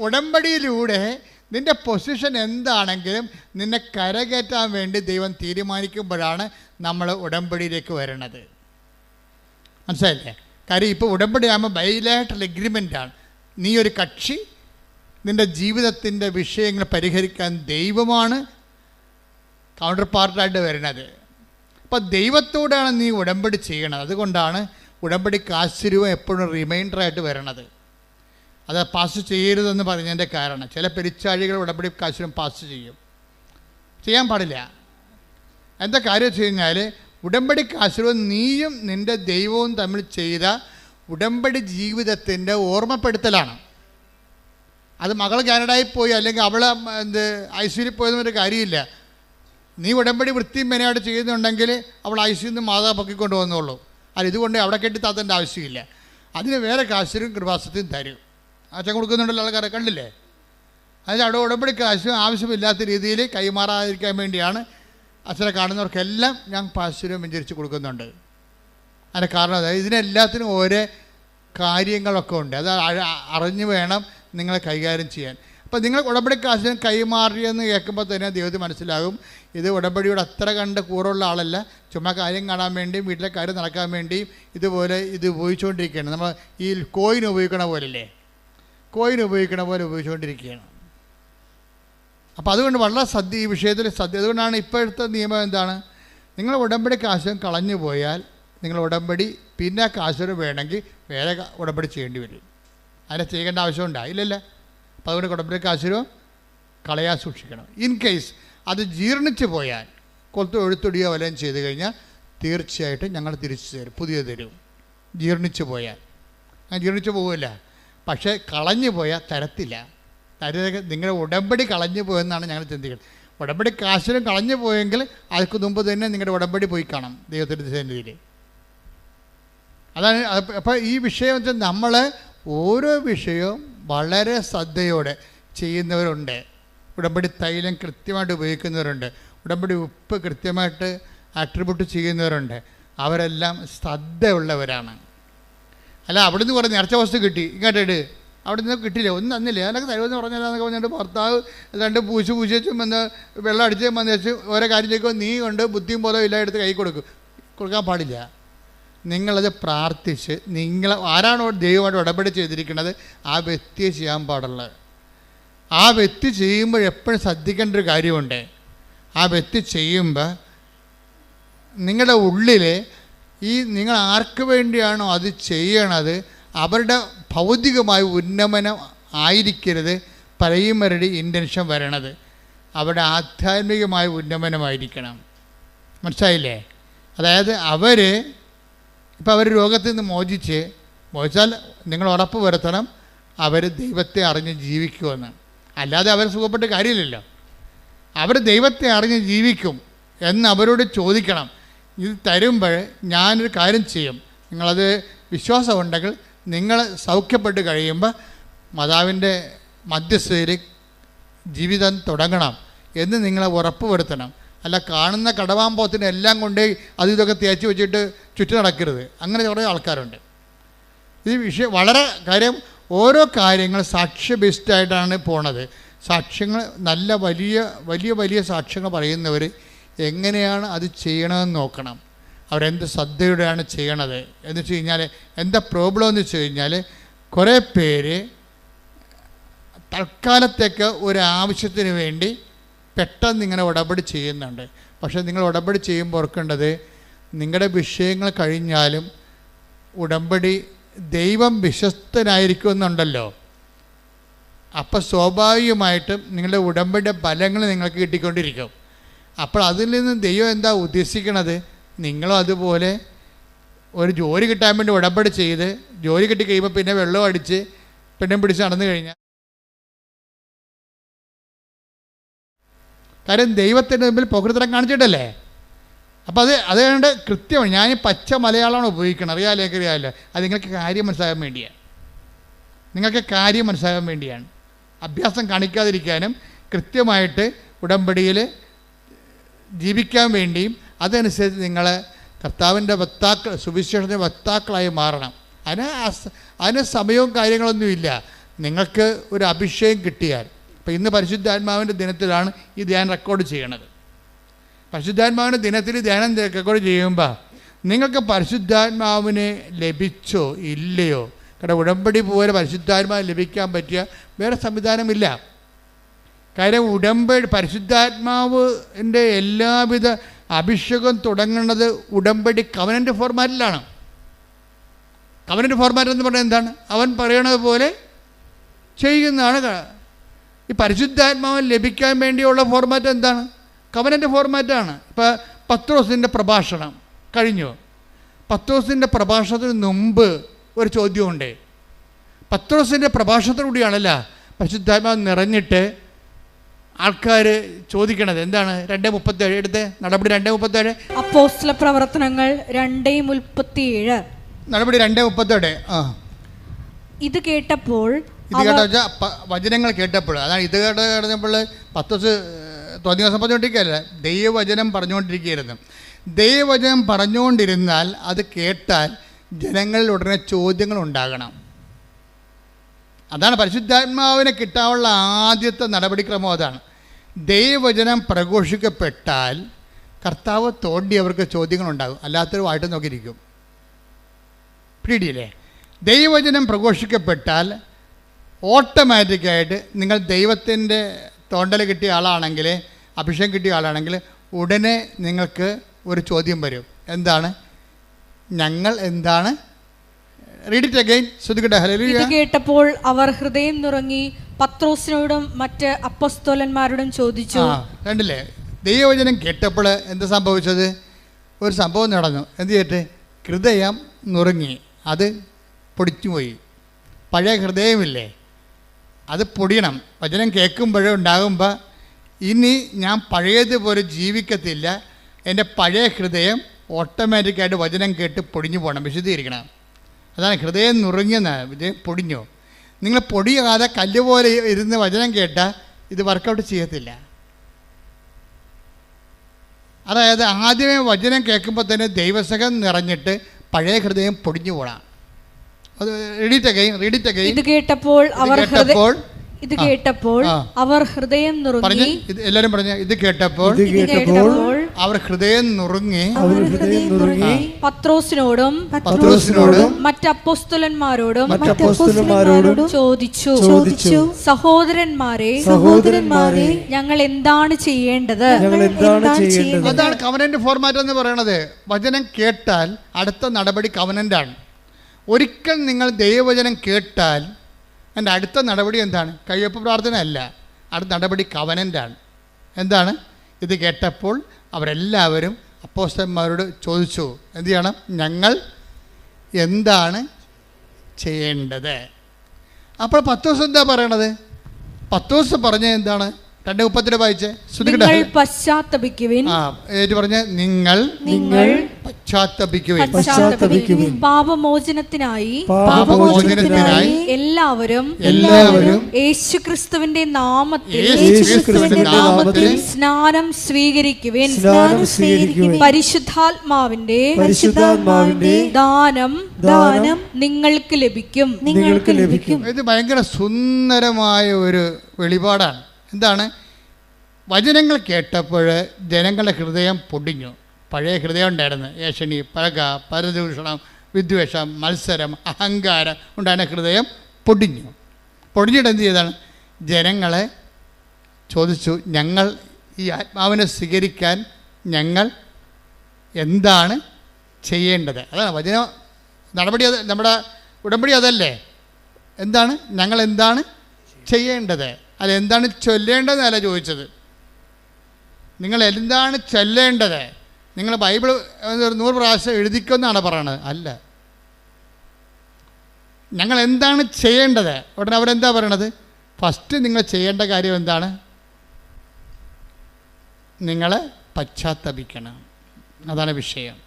ഉടമ്പടിയിലൂടെ നിന്റെ പൊസിഷൻ എന്താണെങ്കിലും നിന്നെ കരകയറ്റാൻ വേണ്ടി ദൈവം തീരുമാനിക്കുമ്പോഴാണ് നമ്മൾ ഉടമ്പടിയിലേക്ക് വരണത്. മനസ്സിലായില്ലേ? കാര്യം ഇപ്പോൾ ഉടമ്പടി ആകുമ്പോൾ ബൈലാറ്ററൽ എഗ്രിമെന്റാണ് നീ ഒരു കക്ഷി നിന്റെ ജീവിതത്തിന്റെ വിഷയങ്ങൾ പരിഹരിക്കാൻ ദൈവമാണ് കൗണ്ടർ പാർട്ടായിട്ട് വരുന്നത് അപ്പോൾ ദൈവത്തോടാണ് നീ ഉടമ്പടി ചെയ്യണത്. അതുകൊണ്ടാണ് ഉടമ്പടിക്ക് ആശ്ചര്യവും എപ്പോഴും റിമൈൻഡറായിട്ട് വരണത്. അത് പാസ് ചെയ്യരുതെന്ന് പറഞ്ഞതിന്റെ കാരണം ചില പെരിച്ചാഴികൾ ഉടമ്പടി കാശിനും പാസ് ചെയ്യും. ചെയ്യാൻ പാടില്ല. എന്താ കാര്യം വെച്ച് കഴിഞ്ഞാൽ ഉടമ്പടി കാശിരവും നീയും നിന്റെ ദൈവവും തമ്മിൽ ചെയ്ത ഉടമ്പടി ജീവിതത്തിന്റെ ഓർമ്മപ്പെടുത്തലാണ്. അത് മകൾ കാനഡയിൽ പോയി അല്ലെങ്കിൽ അവൾ എന്ത് ഐശ്വര്യ പോയതൊരു കാര്യമില്ല. നീ ഉടമ്പടി വൃത്തിയും മെനയായിട്ട് ചെയ്യുന്നുണ്ടെങ്കിൽ അവൾ ഐശ്വര്യം നിന്ന് മാതാ പൊക്കിക്കൊണ്ട് വന്നോളൂ അല്ല ഇതുകൊണ്ട് അവിടെ കെട്ടി ആവശ്യമില്ല. അതിന് വേറെ കാശിനും കൃപാസത്തിനും തരും. അച്ഛൻ കൊടുക്കുന്നുണ്ടല്ലോ ആൾക്കാരെ കണ്ടില്ലേ? അതിന് അവിടെ ഉടമ്പടി കാശ് ആവശ്യമില്ലാത്ത രീതിയിൽ കൈമാറാതിരിക്കാൻ വേണ്ടിയാണ് അച്ഛനെ കാണുന്നവർക്കെല്ലാം ഞാൻ പാശ്ചര്യം വെഞ്ചരിച്ച് കൊടുക്കുന്നുണ്ട്. അതിന്റെ കാരണം അതായത് ഇതിനെല്ലാത്തിനും ഓരോ കാര്യങ്ങളൊക്കെ ഉണ്ട്. അത് അറിഞ്ഞു വേണം നിങ്ങളെ കൈകാര്യം ചെയ്യാൻ. അപ്പോൾ നിങ്ങൾ ഉടമ്പടി കാശിന് കൈമാറിയെന്ന് കേൾക്കുമ്പോൾ തന്നെ ദൈവത്തിന് മനസ്സിലാകും ഇത് ഉടമ്പടിയോട് അത്ര കണ്ട് കൂറുള്ള ആളല്ല. ചുമ്മാ കാര്യം കാണാൻ വേണ്ടിയും വീട്ടിലെ കാര്യം നടക്കാൻ വേണ്ടിയും ഇതുപോലെ ഇത് ഉപയോഗിച്ചുകൊണ്ടിരിക്കുകയാണ്. നമ്മൾ ഈ കോയിൻ ഉപയോഗിക്കണ പോലല്ലേ കോയിൻ ഉപയോഗിക്കണ പോലെ ഉപയോഗിച്ചുകൊണ്ടിരിക്കുകയാണ്. അപ്പോൾ അതുകൊണ്ട് വളരെ സദ്യ ഈ വിഷയത്തിൽ സദ്യ. അതുകൊണ്ടാണ് ഇപ്പോഴത്തെ നിയമം എന്താണ്? നിങ്ങൾ ഉടമ്പടി കാശും കളഞ്ഞു പോയാൽ നിങ്ങൾ ഉടമ്പടി പിന്നെ കാശുകൾ വേണമെങ്കിൽ വേറെ ഉടമ്പടി ചെയ്യേണ്ടി വരും. അതിനെ ചെയ്യേണ്ട ആവശ്യമുണ്ടോ ഇല്ലല്ല അപ്പോൾ അതുകൊണ്ട് ഉടമ്പടി കാശുരോ കളയാൻ സൂക്ഷിക്കണം. ഇൻ കേസ് അത് ജീർണിച്ച് പോയാൽ കൊളുത്ത് എഴുത്തൊടിയോ വലയും ചെയ്ത് കഴിഞ്ഞാൽ തീർച്ചയായിട്ടും ഞങ്ങൾ തിരിച്ചു തരും പുതിയ തരും. ജീർണിച്ച് പോയാൽ. ജീർണിച്ച് പോവില്ല പക്ഷേ കളഞ്ഞു പോയാൽ തരത്തില്ല. തരുന്നത് നിങ്ങളുടെ ഉടമ്പടി കളഞ്ഞു പോയെന്നാണ് ഞങ്ങൾ ചിന്തിക്കുന്നത്. ഉടമ്പടി കാശിലും കളഞ്ഞു പോയെങ്കിൽ അതിക്ക് മുമ്പ് തന്നെ നിങ്ങളുടെ ഉടമ്പടി പോയി കാണാം ദൈവത്തിന്റെ സന്നിധിയിൽ. അതാണ് അപ്പോൾ ഈ വിഷയം വെച്ചാൽ നമ്മൾ ഓരോ വിഷയവും വളരെ ശ്രദ്ധയോടെ ചെയ്യുന്നവരുണ്ട്. ഉടമ്പടി തൈലം കൃത്യമായിട്ട് ഉപയോഗിക്കുന്നവരുണ്ട്. ഉടമ്പടി ഉപ്പ് കൃത്യമായിട്ട് ആട്രിബ്യൂട്ട് ചെയ്യുന്നവരുണ്ട്. അവരെല്ലാം ശ്രദ്ധയുള്ളവരാണ്. അല്ല അവിടെ നിന്ന് കുറേ നേർച്ച വസ്തു കിട്ടി. ഇങ്ങോട്ടേട് അവിടെ നിന്ന് കിട്ടില്ല ഒന്നും തന്നില്ല. അതിനൊക്കെ തരുമെന്ന് പറഞ്ഞാൽ പറഞ്ഞിട്ട് ഭർത്താവ് രണ്ട് പൂശി പൂശിച്ചും വന്ന് വെള്ളം അടിച്ച് വന്നേച്ച് ഓരോ കാര്യത്തേക്കും നീ കൊണ്ട് ബുദ്ധിയും പോലെ ഇല്ല എടുത്ത് കൈ കൊടുക്കും. കൊടുക്കാൻ പാടില്ല. നിങ്ങളത് പ്രാർത്ഥിച്ച് നിങ്ങൾ ആരാണോ ദൈവമായിട്ട് ഇടപെടി ചെയ്തിരിക്കുന്നത് ആ വ്യക്തിയെ ചെയ്യാൻ പാടുള്ളത് ആ വ്യക്തി ചെയ്യുമ്പോൾ എപ്പോഴും ശ്രദ്ധിക്കേണ്ട ഒരു കാര്യമുണ്ട്. ആ വ്യക്തി ചെയ്യുമ്പോൾ നിങ്ങളുടെ ഉള്ളിൽ ഈ നിങ്ങൾ ആർക്ക് വേണ്ടിയാണോ അത് ചെയ്യണത് അവരുടെ ഭൗതികമായ ഉന്നമനം ആയിരിക്കരുത് പ്രൈമറി ഇന്റൻഷൻ വരണത്. അവരുടെ ആധ്യാത്മികമായ ഉന്നമനമായിരിക്കണം. മനസ്സിലായില്ലേ? അതായത് അവർ ഇപ്പോൾ അവർ രോഗത്തിൽ നിന്ന് മോചിച്ച് മോചിച്ചാൽ നിങ്ങൾ ഉറപ്പ് വരുത്തണം അവർ ദൈവത്തെ അറിഞ്ഞ് ജീവിക്കുമെന്ന്. അല്ലാതെ അവർ സുഖപ്പെട്ട കാര്യമില്ലല്ലോ. അവർ ദൈവത്തെ അറിഞ്ഞ് ജീവിക്കും എന്ന് അവരോട് ചോദിക്കണം. ഇത് തരുമ്പോൾ ഞാനൊരു കാര്യം ചെയ്യും. നിങ്ങളത് വിശ്വാസമുണ്ടെങ്കിൽ നിങ്ങൾ സൗഖ്യപ്പെട്ട് കഴിയുമ്പോൾ മാതാവിന്റെ മധ്യസ്ഥയിൽ ജീവിതം തുടങ്ങണം എന്ന് നിങ്ങളെ ഉറപ്പ് വരുത്തണം അല്ല കാണുന്ന കടവാമ്പോത്തിന് എല്ലാം കൊണ്ട് അത് ഇതൊക്കെ തേച്ച് വെച്ചിട്ട് ചുറ്റി നടക്കരുത്. അങ്ങനെ കുറേ ആൾക്കാരുണ്ട്. ഈ വിഷയം വളരെ കാര്യം ഓരോ കാര്യങ്ങൾ സാക്ഷ്യ ബേസ്ഡായിട്ടാണ് പോണത്. സാക്ഷ്യങ്ങൾ നല്ല വലിയ വലിയ വലിയ സാക്ഷ്യങ്ങൾ പറയുന്നവർ എങ്ങനെയാണ് അത് ചെയ്യണമെന്ന് നോക്കണം. അവരെന്ത് ശ്രദ്ധയോടെയാണ് ചെയ്യണത്? എന്ന് വെച്ച് കഴിഞ്ഞാൽ എന്താ പ്രോബ്ലം എന്ന് വെച്ച് കഴിഞ്ഞാൽ കുറേ പേര് തൽക്കാലത്തേക്ക് ഒരു ആവശ്യത്തിന് വേണ്ടി പെട്ടെന്ന് ഇങ്ങനെ ഉടപടി ചെയ്യുന്നുണ്ട്. പക്ഷേ നിങ്ങൾ ഉടമ്പടി ചെയ്യുമ്പോൾ ഓർക്കേണ്ടത് നിങ്ങളുടെ വിഷയങ്ങൾ കഴിഞ്ഞാലും ഉടമ്പടി ദൈവം വിശ്വസ്തനായിരിക്കുമെന്നുണ്ടല്ലോ. അപ്പോൾ സ്വാഭാവികമായിട്ടും നിങ്ങളുടെ ഉടമ്പടിയുടെ ഫലങ്ങൾ നിങ്ങൾക്ക് കിട്ടിക്കൊണ്ടിരിക്കും. അപ്പോൾ അതിൽ നിന്ന് ദൈവം എന്താ ഉദ്ദേശിക്കണത്? നിങ്ങളും അതുപോലെ ഒരു ജോലി കിട്ടാൻ വേണ്ടി ഉടമ്പടി ചെയ്ത് ജോലി കിട്ടി കഴിയുമ്പോൾ പിന്നെ വെള്ളം അടിച്ച് പെണ്ണും പിടിച്ച് നടന്നു കഴിഞ്ഞാൽ. കാര്യം ദൈവത്തിന്റെ മുമ്പിൽ പ്രകൃതം കാണിച്ചിട്ടല്ലേ? അപ്പോൾ അത് അതുകൊണ്ട് കൃത്യമാണ്. ഞാൻ പച്ച മലയാളമാണ് ഉപയോഗിക്കണം അറിയാലേ അറിയാമല്ലോ അത് നിങ്ങൾക്ക് കാര്യം മനസ്സിലാകാൻ വേണ്ടിയാണ്. നിങ്ങൾക്ക് കാര്യം മനസ്സിലാകാൻ വേണ്ടിയാണ്. അഭ്യാസം കാണിക്കാതിരിക്കാനും കൃത്യമായിട്ട് ഉടമ്പടിയിൽ ജീവിക്കാൻ വേണ്ടിയും അതനുസരിച്ച് നിങ്ങൾ കർത്താവിന്റെ വക്താക്കൾ സുവിശേഷത്തിന്റെ വക്താക്കളായി മാറണം. അതിന് അതിന് സമയവും കാര്യങ്ങളൊന്നുമില്ല നിങ്ങൾക്ക് ഒരു അഭിഷേകം കിട്ടിയാൽ. ഇപ്പം ഇന്ന് പരിശുദ്ധാത്മാവിന്റെ ദിനത്തിലാണ് ഈ ധ്യാനം റെക്കോർഡ് ചെയ്യണത്. പരിശുദ്ധാത്മാവിന്റെ ദിനത്തിൽ ധ്യാനം റെക്കോർഡ് ചെയ്യുമ്പോൾ നിങ്ങൾക്ക് പരിശുദ്ധാത്മാവിനെ ലഭിച്ചോ ഇല്ലയോ? കാരണം ഉടമ്പടി പോലെ പരിശുദ്ധാത്മാവ് ലഭിക്കാൻ പറ്റിയ വേറെ സംവിധാനമില്ല. കാര്യം ഉടമ്പടി പരിശുദ്ധാത്മാവിന്റെ എല്ലാവിധ അഭിഷേകം തുടങ്ങുന്നത് ഉടമ്പടി കവനന്റെ ഫോർമാറ്റിലാണ് കവനന്റെ ഫോർമാറ്റ് എന്ന് പറഞ്ഞാൽ എന്താണ്? അവൻ പറയണത് പോലെ ചെയ്യുന്നതാണ് ഈ പരിശുദ്ധാത്മാവൻ ലഭിക്കാൻ വേണ്ടിയുള്ള ഫോർമാറ്റ് എന്താണ്? കവനന്റെ ഫോർമാറ്റാണ് ഇപ്പോൾ പത്രോസിന്റെ പ്രഭാഷണം കഴിഞ്ഞു. പത്രോസിന്റെ പ്രഭാഷണത്തിന് മുമ്പ് ഒരു ചോദ്യമുണ്ട്. പത്രോസിന്റെ പ്രഭാഷണത്തിലൂടെയാണല്ല പരിശുദ്ധാത്മാവ് നിറഞ്ഞിട്ട് ആൾക്കാർ ചോദിക്കണത് എന്താണ്? രണ്ട് മുപ്പത്തേഴ് എടുത്ത്. നടപടി രണ്ട് മുപ്പത്തേഴ്. അപ്പോസ്റ്റല പ്രവർത്തനങ്ങൾ രണ്ടേ മുപ്പത്തിയേഴ്. നടപടി രണ്ട് മുപ്പത്തേഴ്. ആ. ഇത് കേട്ടപ്പോൾ ഇത് കേട്ട വെച്ചാൽ വചനങ്ങൾ കേട്ടപ്പോൾ. അതാണ് ഇത് കേട്ട കേട്ടപ്പോൾ പത്ത് ദിവസം തോന്നിയ ദിവസം പറഞ്ഞുകൊണ്ടിരിക്കുകയല്ല ദൈവവചനം പറഞ്ഞുകൊണ്ടിരിക്കുകയായിരുന്നു ദൈവവചനം പറഞ്ഞുകൊണ്ടിരുന്നാൽ അത് കേട്ടാൽ ജനങ്ങളിൽ ഉടനെ ചോദ്യങ്ങൾ ഉണ്ടാകണം. അതാണ് പരിശുദ്ധാത്മാവിനെ കിട്ടാനുള്ള ആദ്യത്തെ നടപടിക്രമം അതാണ്. ദൈവവചനം പ്രഘോഷിക്കപ്പെട്ടാൽ കർത്താവ് തോണ്ടി അവർക്ക് ചോദ്യങ്ങളുണ്ടാകും. അല്ലാത്തൊരു വായിട്ട് നോക്കിയിരിക്കും. പിടിയില്ലേ? ദൈവവചനം പ്രഘോഷിക്കപ്പെട്ടാൽ ഓട്ടോമാറ്റിക്കായിട്ട് നിങ്ങൾ ദൈവത്തിന്റെ തോണ്ടൽ കിട്ടിയ ആളാണെങ്കിൽ അഭിഷേകം കിട്ടിയ ആളാണെങ്കിൽ ഉടനെ നിങ്ങൾക്ക് ഒരു ചോദ്യം വരും. എന്താണ്? ഞങ്ങൾ എന്താണ്? റീഡ് ഇറ്റ് അഗൈൻ കേട്ടപ്പോൾ അവർ ഹൃദയം നുറങ്ങി പത്രോസിനോടും മറ്റ് അപ്പസ്തോലന്മാരോടും ചോദിച്ചു. കണ്ടില്ലേ? ദൈവവചനം കേട്ടപ്പോൾ എന്ത് സംഭവിച്ചത്? ഒരു സംഭവം നടന്നു. എന്ത് ചെയ്തിട്ട്? ഹൃദയം നുറുങ്ങി. അത് പൊടിച്ചുപോയി. പഴയ ഹൃദയമില്ലേ? അത് പൊടിയണം. വചനം കേൾക്കുമ്പോഴേ ഉണ്ടാകുമ്പോൾ ഇനി ഞാൻ പഴയതുപോലെ ജീവിക്കത്തില്ല. എന്റെ പഴയ ഹൃദയം ഓട്ടോമാറ്റിക്കായിട്ട് വചനം കേട്ട് പൊടിഞ്ഞു പോകണം. വിശദീകരിക്കണം അതാണ് ഹൃദയം നുറുങ്ങിയെന്ന് ഇത് പൊടിഞ്ഞു. നിങ്ങൾ പൊടിയാതെ കല്ല് പോലെ ഇരുന്ന് വചനം കേട്ടാൽ ഇത് വർക്കൗട്ട് ചെയ്യത്തില്ല. അതായത് ആദ്യമേ വചനം കേൾക്കുമ്പോൾ തന്നെ ദൈവസകം നിറഞ്ഞിട്ട് പഴയ ഹൃദയം പൊടിഞ്ഞു പോടാം അത് റീഡിറ്റ് അഗൈൻ റീഡിറ്റ് അഗൈൻ ഇത് കേട്ടപ്പോൾ അവർ ഹൃദയ കേട്ടപ്പോൾ ഇത് കേട്ടപ്പോൾ അവർ ഹൃദയം നിറഞ്ഞു എല്ലാരും പറഞ്ഞു ഇത് കേട്ടപ്പോൾ ഇത് ഇത് കേട്ടപ്പോൾ കേട്ടപ്പോൾ അവർ ഹൃദയം നുറുങ്ങി പത്രോസിനോടും പത്രോസിനോടും മറ്റപ്പോസ്തുലന്മാരോടും മറ്റപ്പോസ്തലന്മാരോടും ചോദിച്ചു. ചോദിച്ചു. സഹോദരന്മാരെ സഹോദരന്മാരെ ഞങ്ങൾ എന്താണ് ചെയ്യേണ്ടത്? ഞങ്ങൾ എന്താണ് ചെയ്യേണ്ടത്? അതാണ് കവനന്റ് ഫോർമാറ്റ് എന്ന് പറയുന്നത് വചനം കേട്ടാൽ അടുത്ത നടപടി കവനന്റാണ് ഒരിക്കൽ നിങ്ങൾ ദൈവവചനം കേട്ടാൽ എന്റെ അടുത്ത നടപടി എന്താണ്? കയ്യൊപ്പ് പ്രാർത്ഥന അല്ല അടുത്ത നടപടി കവനന്റാണ് എന്താണ്? ഇത് കേട്ടപ്പോൾ അവരെല്ലാവരും അപ്പോസ്റ്റന്മാരോട് ചോദിച്ചു എന്ത് ചെയ്യണം? ഞങ്ങൾ എന്താണ് ചെയ്യേണ്ടത്? അപ്പോൾ പത്തോസ് എന്താ പറയണത്? പത്തോസ് പറഞ്ഞത് പറഞ്ഞ എന്താണ്? രണ്ട് മുപ്പത്തിരണ്ട് വായിച്ചേ? നിങ്ങൾ ശ്രദ്ധിക്കട്ടെ പശ്ചാത്തപിക്കുവിൻ. ആ ഏറ്റു പറഞ്ഞ? നിങ്ങൾ നിങ്ങൾ പശ്ചാത്തപിക്കുവിൻ. പശ്ചാത്തപിക്കുവിൻ. പാപമോചനത്തിനായി പാപമോചനത്തിനായി എല്ലാവരും എല്ലാവരും യേശുക്രിസ്തുവിന്റെ നാമത്തിൽ യേശുക്രിസ്തുവിന്റെ നാമത്തിൽ സ്നാനം സ്വീകരിക്കുവിൻ. സ്നാനം സ്വീകരിക്കുവിൻ. പരിശുദ്ധാത്മാവിന്റെ പരിശുദ്ധാത്മാവിന്റെ ദാനം ദാനം നിങ്ങൾക്ക് ലഭിക്കും. നിങ്ങൾക്ക് ലഭിക്കും. ഇത് ഭയങ്കര സുന്ദരമായ ഒരു വെളിപാടാണ്. എന്താണ്? വചനങ്ങൾ കേട്ടപ്പോൾ ജനങ്ങളുടെ ഹൃദയം പൊടിഞ്ഞു. പഴയ ഹൃദയം ഉണ്ടായിരുന്നു. ഏഷണി പഴക പരദൂഷണം വിദ്വേഷം മത്സരം അഹങ്കാരം ഉണ്ടായിരുന്ന ഹൃദയം പൊടിഞ്ഞു. പൊടിഞ്ഞിട്ട് എന്ത് ചെയ്താണ്? ജനങ്ങളെ ചോദിച്ചു ഞങ്ങൾ ഈ ആത്മാവിനെ സ്വീകരിക്കാൻ ഞങ്ങൾ എന്താണ് ചെയ്യേണ്ടത്? അതാണ് വചന നടപടി അത് നമ്മുടെ ഉടമ്പടി അതല്ലേ? എന്താണ്? ഞങ്ങൾ എന്താണ് ചെയ്യേണ്ടത്? അത് എന്താണ് ചൊല്ലേണ്ടതെന്നല്ല ചോദിച്ചത്. നിങ്ങൾ എന്താണ് ചൊല്ലേണ്ടത്? നിങ്ങൾ ബൈബിൾ നൂറ് പ്രാവശ്യം എഴുതിക്കുമെന്നാണ് പറയണത്. അല്ല. ഞങ്ങൾ എന്താണ് ചെയ്യേണ്ടത്? ഉടനെ അവരെന്താ പറയണത്? ഫസ്റ്റ് നിങ്ങൾ ചെയ്യേണ്ട കാര്യം എന്താണ്? നിങ്ങൾ പശ്ചാത്തപിക്കണം. അതാണ് വിഷയം.